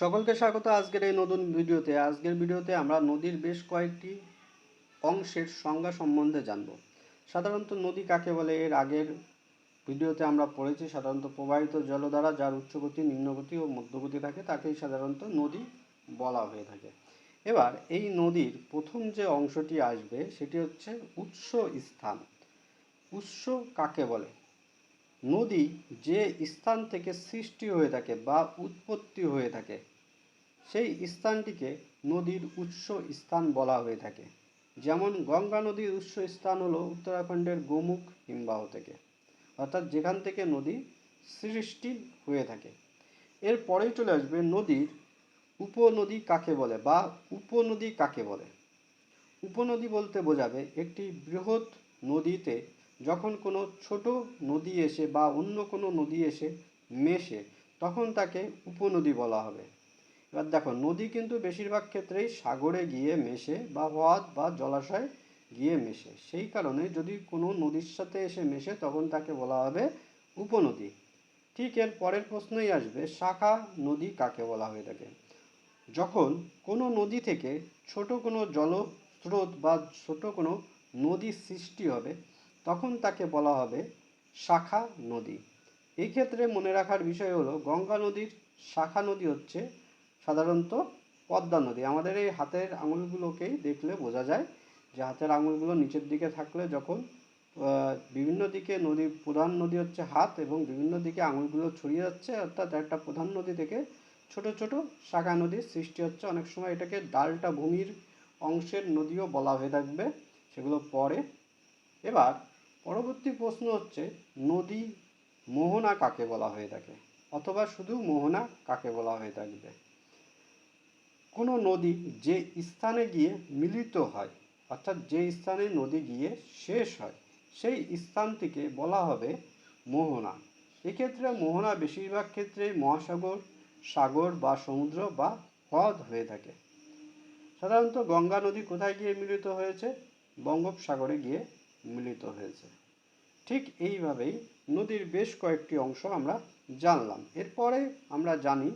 সকলকে স্বাগত আজকের এই নতুন ভিডিওতে। আজকের ভিডিওতে আমরা নদীর বেশ কয়েকটি অংশের সংজ্ঞা সম্বন্ধে জানব। সাধারণত নদী কাকে বলে? এর আগের ভিডিওতে আমরা পড়েছি, সাধারণত প্রবাহিত জলধারা যার উচ্চগতি, নিম্নগতি ও মধ্যগতি থাকে, তাকেই সাধারণত নদী বলা হয়ে থাকে। এবার এই নদীর প্রথম যে অংশটি আসবে, সেটি হচ্ছে উৎস স্থান। উৎস কাকে বলে? নদী যে স্থান থেকে সৃষ্টি হয়ে থাকে বা উৎপত্তি হয়ে থাকে, সেই স্থানটিকে নদীর উৎস স্থান বলা হয়ে থাকে। যেমন গঙ্গা নদীর উৎস স্থান হলো উত্তরাখণ্ডের গোমুখ হিমবাহ থেকে, অর্থাৎ যেখান থেকে নদী সৃষ্টি হয়ে থাকে। এর পরেই চলে আসবে নদীর উপনদী কাকে বলে বা উপনদী কাকে বলে। উপনদী বলতে বোঝাবে একটি বৃহৎ নদীতে যখন কোনো ছোট নদী এসে বা অন্য কোনো নদী এসে মেশে, তখন তাকে উপনদী বলা হবে। এবার দেখো, নদী কিন্তু বেশিরভাগ ক্ষেত্রেই সাগরে গিয়ে মেশে বা হ্রদ বা জলাশয় গিয়ে মেশে। সেই কারণে যদি কোনো নদীর সাথে এসে মেশে, তখন তাকে বলা হবে উপনদী। ঠিক এর পরের প্রশ্নই আসবে, শাখা নদী কাকে বলা হয়ে থাকে যখন কোনো নদী থেকে ছোট কোনো জলস্রোত বা ছোট কোনো নদীর সৃষ্টি হবে তখন তাকে বলা হবে শাখা নদী। এই ক্ষেত্রে মনে রাখার বিষয় হলো, গঙ্গা নদীর শাখা নদী হচ্ছে সাধারণত পদ্মা নদী। আমাদের এই হাতের আঙুলগুলোকেই দেখলে বোঝা যায় যে হাতের আঙুলগুলো নিচের দিকে থাকলে যখন বিভিন্ন দিকে নদী, প্রধান নদী হচ্ছে হাত এবং বিভিন্ন দিকে আঙুলগুলো ছড়িয়ে যাচ্ছে, অর্থাৎ একটা প্রধান নদী থেকে ছোট ছোট শাখা নদীর সৃষ্টি হচ্ছে। অনেক সময় এটাকে ডালটা ভূমির অংশের নদীও বলা হয়ে থাকবে, সেগুলো পরে এবার পরবর্তী প্রশ্ন হচ্ছে, নদী মোহনা কাকে বলা হয়ে থাকে? অথবা শুধু মোহনা কাকে বলা হয়ে থাকবে? কোনো নদী যে স্থানে গিয়ে মিলিত হয়, অর্থাৎ যে স্থানে নদী গিয়ে শেষ হয়, সেই স্থানটিকে বলা হবে মোহনা। এক্ষেত্রে মোহনা বেশিরভাগ ক্ষেত্রে মহাসাগর, সাগর বা সমুদ্র বা হ্রদ হয়ে থাকে। সাধারণত গঙ্গা নদী কোথায় গিয়ে মিলিত হয়েছে? বঙ্গোপসাগরে গিয়ে মিলিত হয়েছে। ঠিক এইভাবেই নদীর বেশ কয়েকটি অংশ আমরা জানলাম। এরপরে আমরা জানি